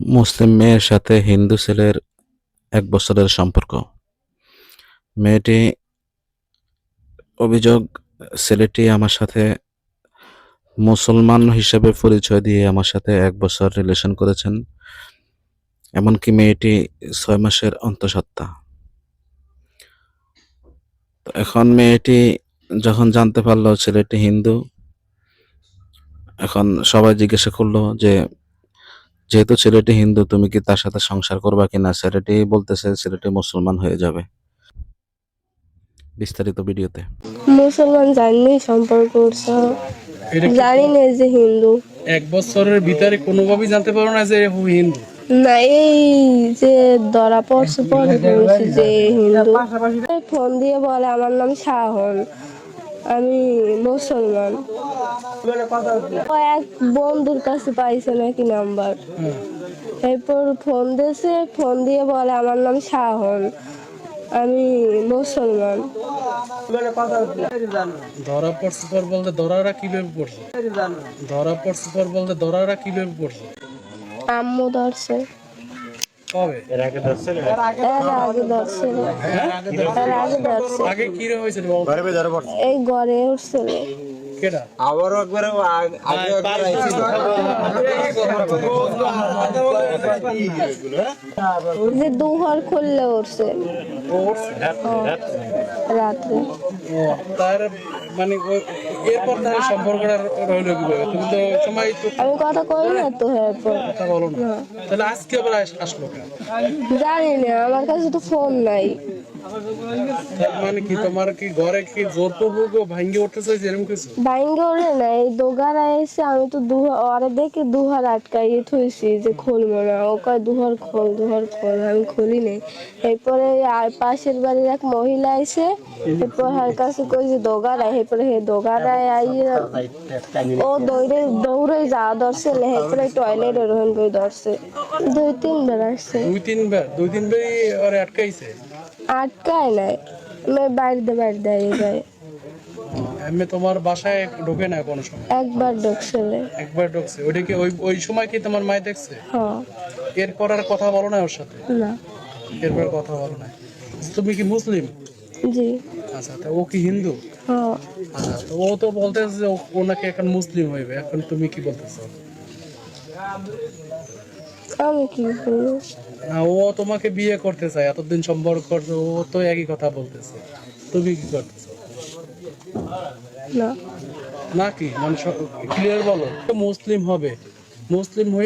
মুসলিম মেয়ের সাথে হিন্দু ছেলের এক বছরের সম্পর্ক। মেয়েটি অভিযোগ, ছেলেটি আমার সাথে মুসলমান হিসেবে পরিচয় দিয়ে আমার সাথে এক বছর রিলেশন করেছেন, এমনকি মেয়েটি ছয় মাসের অন্তঃসত্ত্বা। এখন মেয়েটি যখন জানতে পারল ছেলেটি হিন্দু, এখন সবাই জিজ্ঞাসা করল যে যেহেতু ছেলেটি হিন্দু তুমি কি তার সাথে সংসার করবা কিনা? ছেলেটি বলতেছে ছেলেটি মুসলমান হয়ে যাবে। বিস্তারিত ভিডিওতে। মুসলমান জানি সম্পর্ক করছে। জানি না যে হিন্দু। এক বছরের ভিতরে কোনোভাবেই জানতে পারো না যে ও হিন্দু। না এই যে ধরা পড়ছে পরে যে হিন্দু। ফোন দিয়ে বলে আমার নাম শাহন আমি মুসলমান। ও এক বন্ধুর কাছে পাইছে নাকি নাম্বার। এরপর ফোন দিয়েছে ফোন দিয়ে বলে আমার নাম শাহন। আমি মুসলমান। ধরা পড়ছে পর বলতে ধরারা কীভাবে পড়ছে? ধরা পড়ছে পর বলতে ধরারা কীভাবে পড়ছে? আম্মু ধরছে। এর আগে ধরছে এর আগে ধরছে। আগে কি রে হয়েছিল বল? এই ঘরে উঠছিল কেডা? আবারও একবার আগে একবার যে দুহর খুললে উঠছে। রাত্রে? তার মানে ও- এরপর তার সম্পর্কটা রইল কীভাবে? তুমি তো সময় আমি কথা কই না তো এরপর। কথা বলো না। তাহলে আজকে আবার আসলো জানি না আমার কাছে তো ফোন নাই। মানে কি তোমার কি ঘরে কি জোর পূর্বক ভাঙ্গে উঠতে চাইছে কিছু? বাইঙ্গে ওরে না এই দোগারা এসে আমি তো দুহার ওরে দেখে দুহার আটকাইয়ে থইছি যে খুলবো না ও কয় দুহার খোল দুহার খোল আমি খুলি নাই। এরপরে আর পাশের বাড়ির এক মহিলা এসে এরপর হার কাছে কই যে দোগারা এরপরে হে দোগারায় আইয়ে ও দৌড়ে দৌড়ে যা ধরছে এরপরে টয়লেট ওরকম করে ধরছে। দুই তিনবার আসছে। দুই তিনবার দুই তিনবারই ওরে আটকাইছে? আটকায় নাই। আমি যায়। এমনি তোমার বাসায় ঢোকে না কোনো সময়? একবার ঢুকছিলে একবার ঢুকছে। ওইটা কি ওই ওই সময় কি তোমার মায় দেখছে? হ্যাঁ এরপর আর কথা বলো না ওর সাথে? না। এরপর কথা বলো না। তুমি কি মুসলিম? জি। আচ্ছা তা ও কি হিন্দু? হ্যাঁ আচ্ছা তো ও তো বলতেছে যে ও নাকি এখন মুসলিম হইবে। এখন তুমি কি বলতেছো? আমি কি বলব? ও তোমাকে বিয়ে করতে চায় এতদিন সম্পর্ক করছে ও তো একই কথা বলতেছে। তুমি কি করতেছো? না। নাকি মানে ক্লিয়ার বলো। মুসলিম হবে। মুসলিম হয়ে